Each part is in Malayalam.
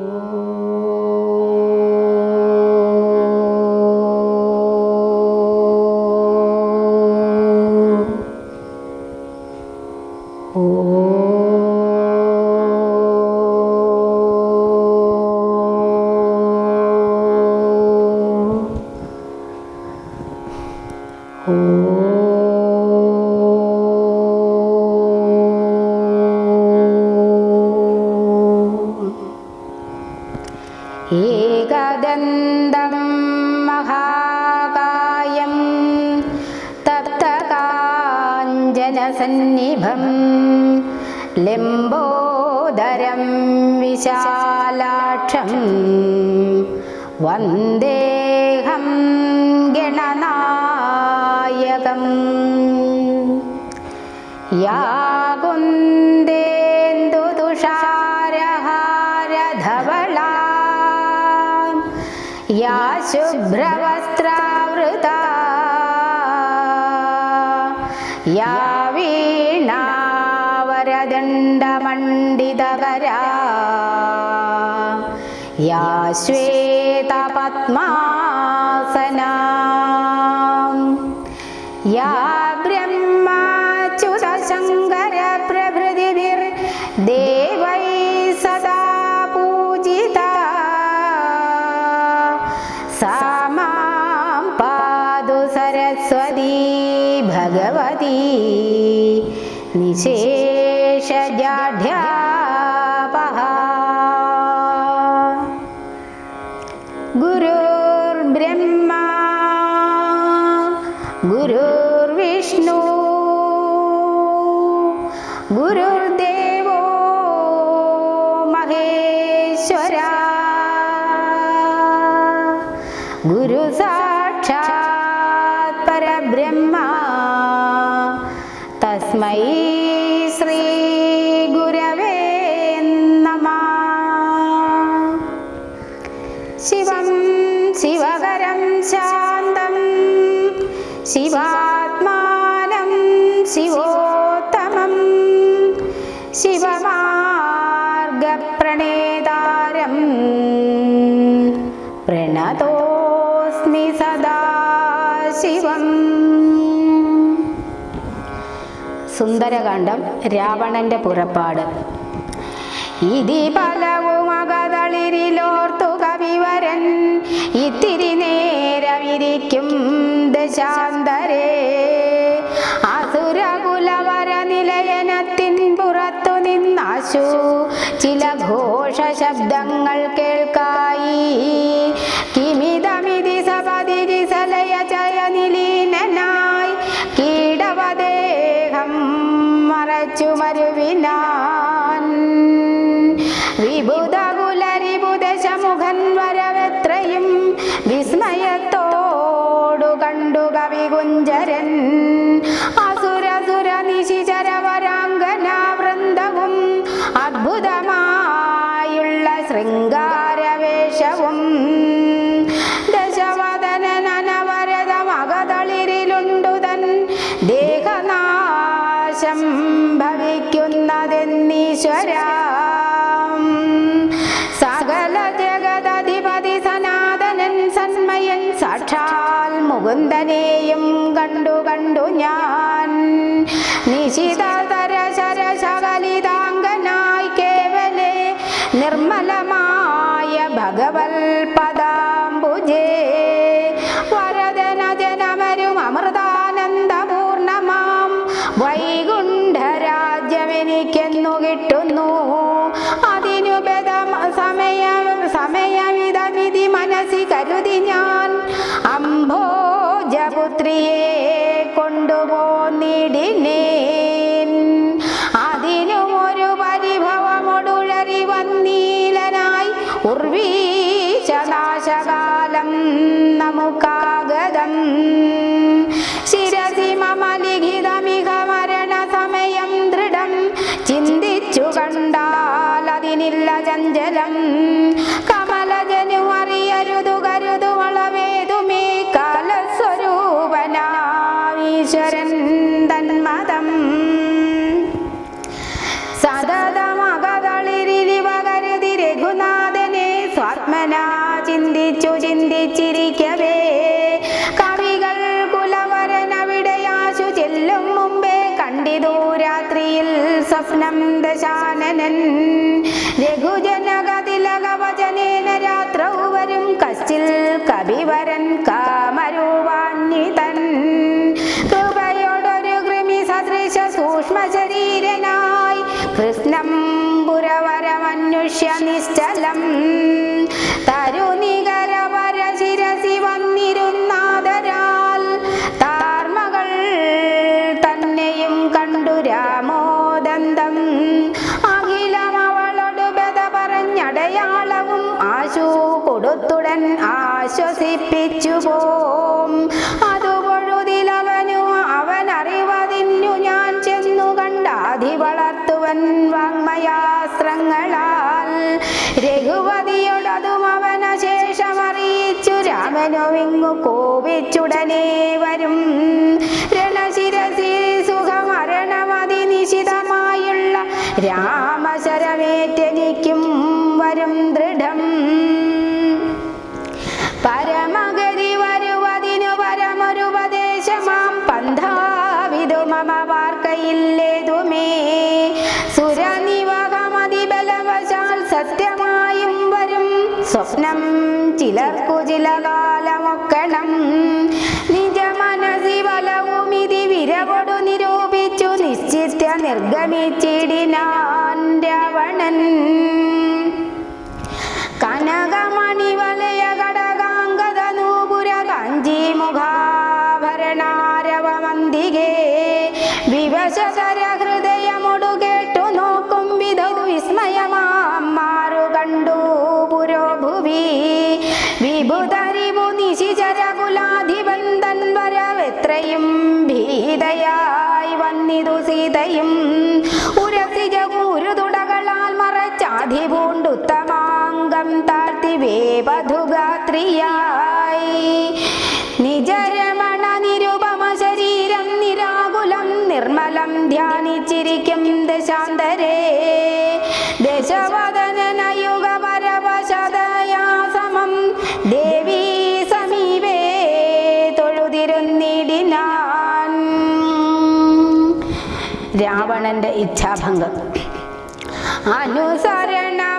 Oh. ഏകദന്തം മഹാകായം തപ്തകാഞ്ജനസന്നിഭം ലിംബോദരം വിശാലാക്ഷം വന്ദേഹം ഗണനായകം. യാ पण्डितकरा या श्वेतपद्मासना या गुरुर्देव സുന്ദരകാന്ഡം രാവണന്റെ പുറപ്പാട്. ഇതി പലവും അകതളിരിലോർത്തു കവിവരൻ. ഇത്തിരി നേരമിരിക്കും ദശാന്തരേ. അസുരകുലവര നിന്നാശു. ചില ഘോഷ ശബ്ദങ്ങൾ കേൾക്കായി. മരുവിനാൻ. വിബുധകുലരിബുദശമുഖൻ വരവെത്രയും വിസ്മയത്തോടു കണ്ടു കവികുഞ്ചരൻ. ഭഗവൽപദ ചഞ്ചലം. ശരീരനായി കൃഷ്ണം പുരവരമന്വേഷ്യ നിശ്ചലം. രാമശരമേറ്റ 谢谢。ആണ് എന്റെ ഇച്ഛാഭംഗം. അനുസരണം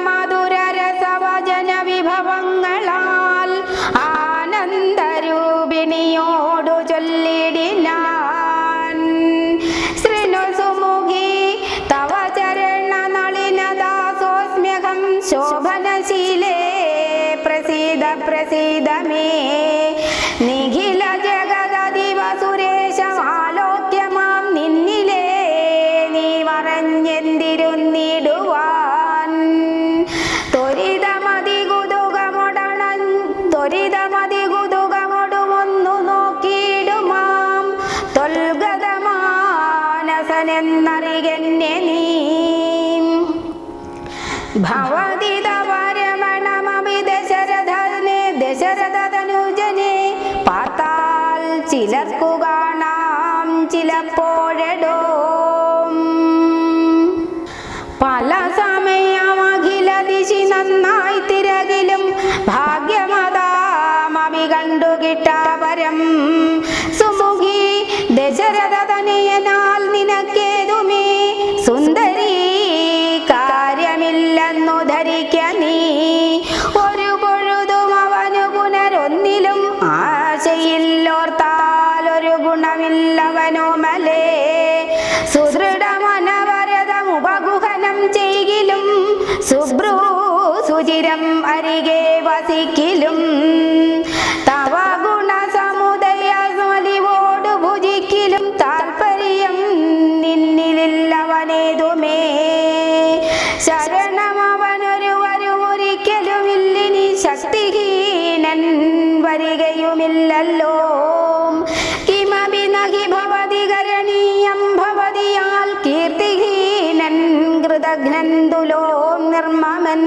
നിർദ്ദുലോം നിർമ്മമൻ.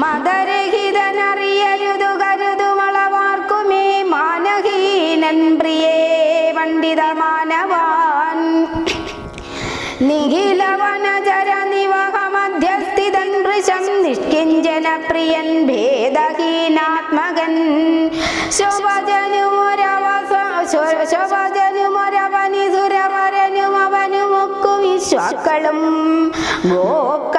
മതരഹിതനറിയരുതു കരുതുമളവാർക്കുമേ മാനഹീനൻ പ്രിയേ പണ്ഡിതമാനവാൻ. നിഖിലവനചര നിവഹമധ്യസ്ഥിതൻ വൃശം നിഷ്കിഞ്ചന പ്രിയൻ ഭേദഹീനാത്മകൻ ശുഭജനുമൊരവ ശുഭജനുമൊരവനിസു ശിശുക്കളും ഗോക്ക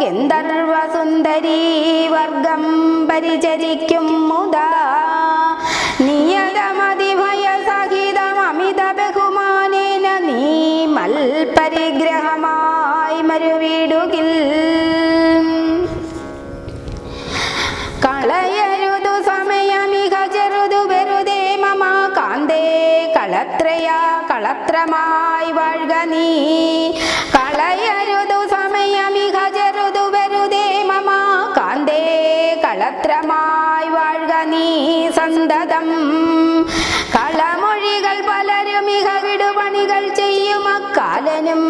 ഗന്ധർവസുന്ദരീ വർഗം പരിചരിക്കും. സർവത്രമായി വാഴുക നീ സന്തതം. കളമൊഴികൾ പലരും മിക വിടുപണികൾ ചെയ്യും അക്കാലനും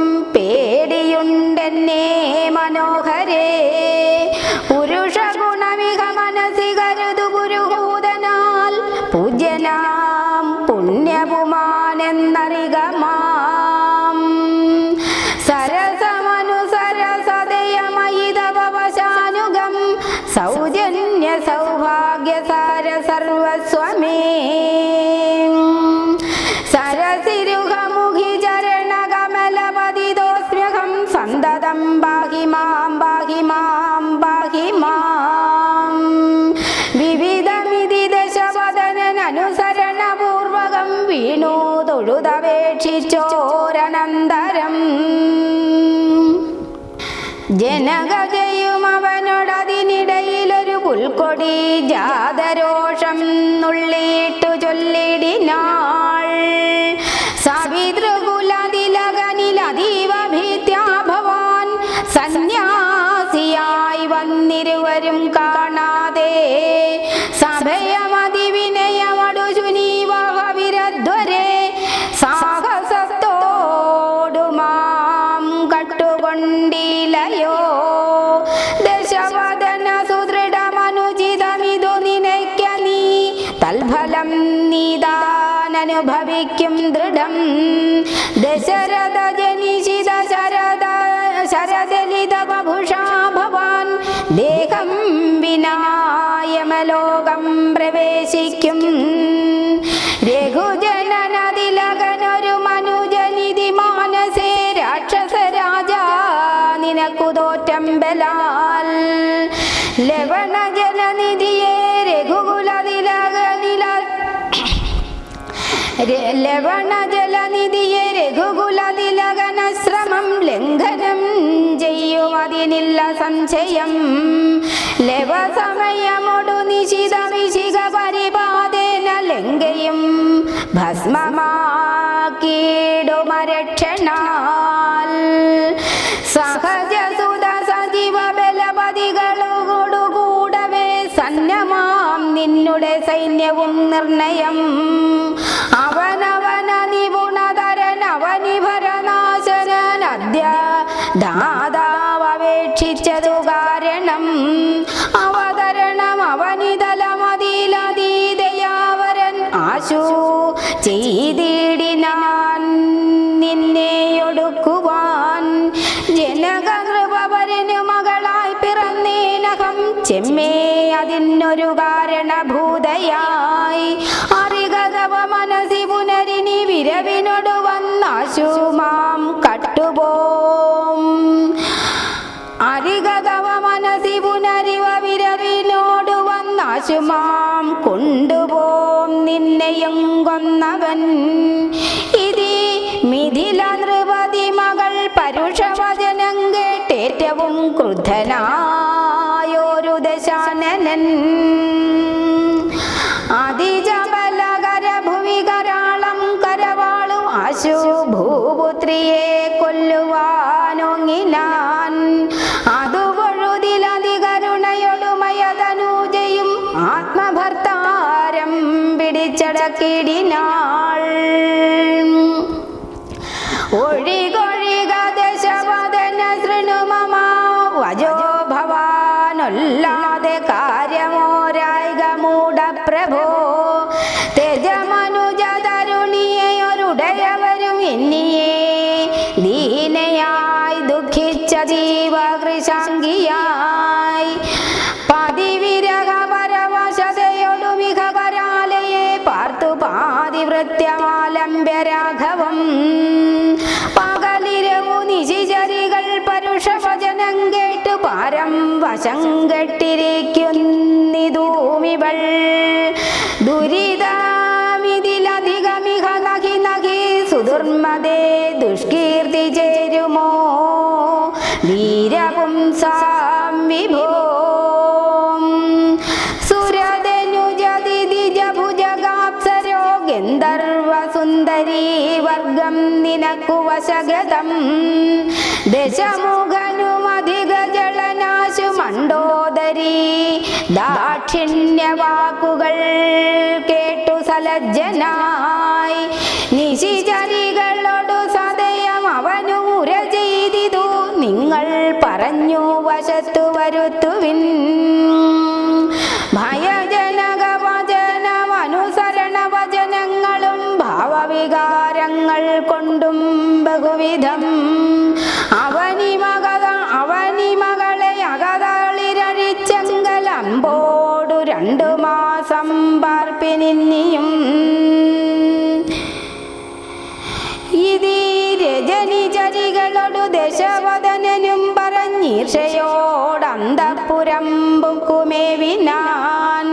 കന്യക ഒരു പുൽക്കൊടി ജാതരോട് ലവണ ജലനിധിയെ രഘുകുല ശ്രമം ലംഘനം ചെയ്യും അതിനില്ല സംശയം. ലവസമയമൊടു നിശിത വിശിക പരിപാതേന ലംഘയും. ഭസ്മമാക്കിടുമരക്ഷണാൽ സഹജ സുത സജീവ ബലപതികളോടുകൂടവേ സന്നമാം നിന്നുടെ സൈന്യവും നിർണയം. കാശു ചെയ്തിടിനാൻ നിന്നെയൊടുക്കുവാൻ ജനകൃപവരനു മകളായി പിറന്നേനകം ചെമ്മേ അതിനൊരു കാരണഭൂതയാ. നിന്നെയും കൊന്നവൻ ഇതി മിഥില നൃപതി മകൾ പരുഷവചനം കേട്ടേറ്റവും ക്രുദ്ധനായോരു ദശാനനൻ. ദുഃഖിച്ച ദീവകൃശാംഗിയായി പതിവിരക പരവശതയൊടു മിക കരാലയെ പാർത്തു പാതിവൃത്യമാലംബ്യരാഘവം. പകലിരവു നിശിചരികൾ പരുഷവചനം കേട്ടു പാരം വശം കെട്ടിരിക്കുന്നിതൂമിവൾ ദുരിതമിതിലധികമിഹ നഹി നഹി സുദുർമദേ ദുഷ്കീർത്തി ചേരുമോ? വശഗതം ദശമുഖനുമധിക ജളനാശു മണ്ടോദരി. ദാക്ഷിണ്യവാക്കുകൾ കേട്ടു സലജ്ജനായി. നിശിചരികളോടു സദയം അവനു ഉര ചെയ്തിതു. നിങ്ങൾ പറഞ്ഞു വശത്തു വരുത്തുവിൻ. ബഹുവിധം അവനി മകത അവനി മകളെ അകതളിരഴിച്ചെങ്കലമ്പോടു രണ്ടു മാസം പാർപ്പിനിന്നിയും. ഇതി രജനിചരികളോടു ദശവദനനും പറഞ്ഞീർഷയോടന്തപുരം ബുക്കുമേവിനാൻ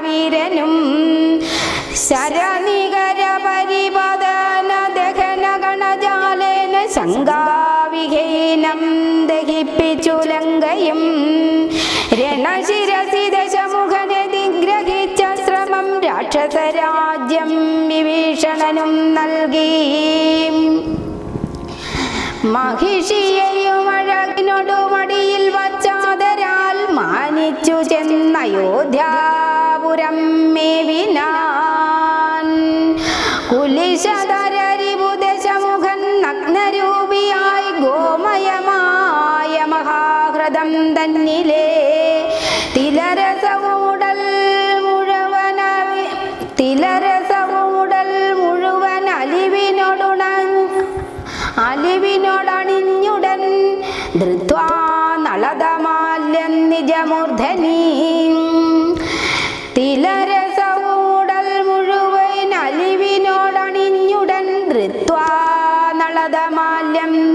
ലക്ഷ്മണവീരനും ശരനികര പരിപദന ദഹന ഗണജാലേന ശങ്കാവിഹീനം ദഹിപ്പിച്ചു ലങ്കയും രണശിരസി ദശമുഖനെ നിഗ്രഹിച്ച ശ്രമം രാക്ഷസരാജ്യം വിഭീഷണനും നൽകി. മഹിഷിയെയും അഴകിനോടു മടിയിൽ വച്ചാതരാൽ മാനിച്ചു ചെന്നയോധ്യാപുരം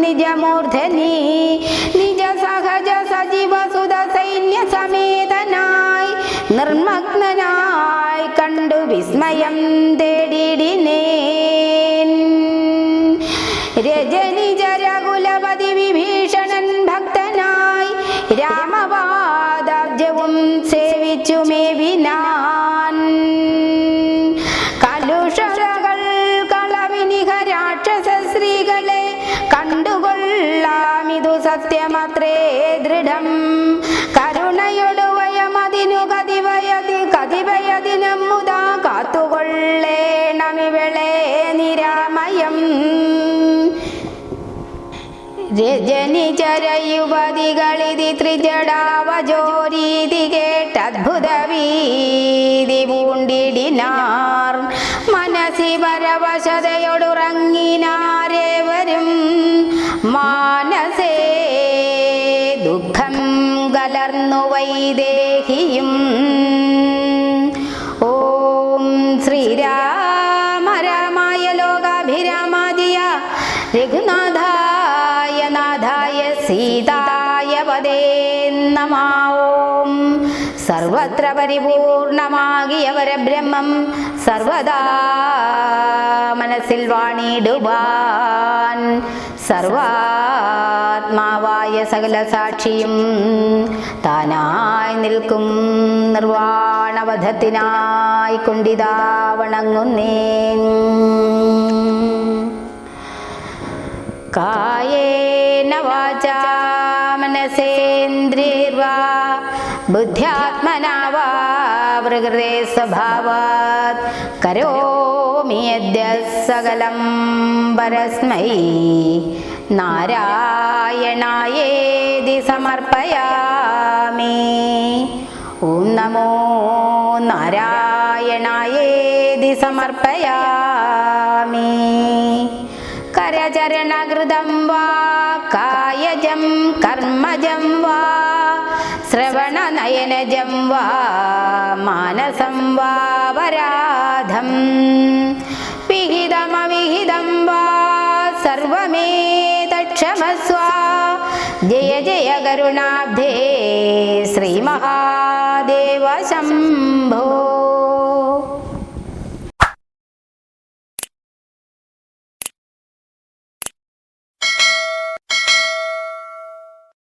নিজ মূর্ধনি രജനിചരയുവതികളിതി ത്രിജടാവജോരീതി കേട്ടദ്ഭുത വീതി പൂണ്ടിടിനാർ. മനസി പരവശതയോടുറങ്ങിനാരേവരും മാനസേ പരബ്രഹ്മം സർവദാ മനസ്സിൽ വാണിടുവാൻ. സർവാത്മാവായ സകല സാക്ഷിയും താനായി നിൽക്കും. നിർവാണവധത്തിനായി കൊണ്ടിതാ വണങ്ങുന്നേൻ കായേന വാചാ മനസേന്ദ്രിയർവാ ബുദ്ധ്യാത്മനാ വാ പ്രകൃതേ സ്വഭാവാത്. കരോമി യദ്യ സകലം പരസ്മൈ. നാരായണായേതി സമർപ്പയാമി. ഓം നമോ നാരായണായേതി സമർപ്പയാമി. കരചരണകൃതം വാ കായജം കർമ്മജം यन वा मानसं वा वराधम्। पिहिदमविहिदं वा सर्वमेतक्षमस्वा जय जय करुणाब्धे श्रीमहा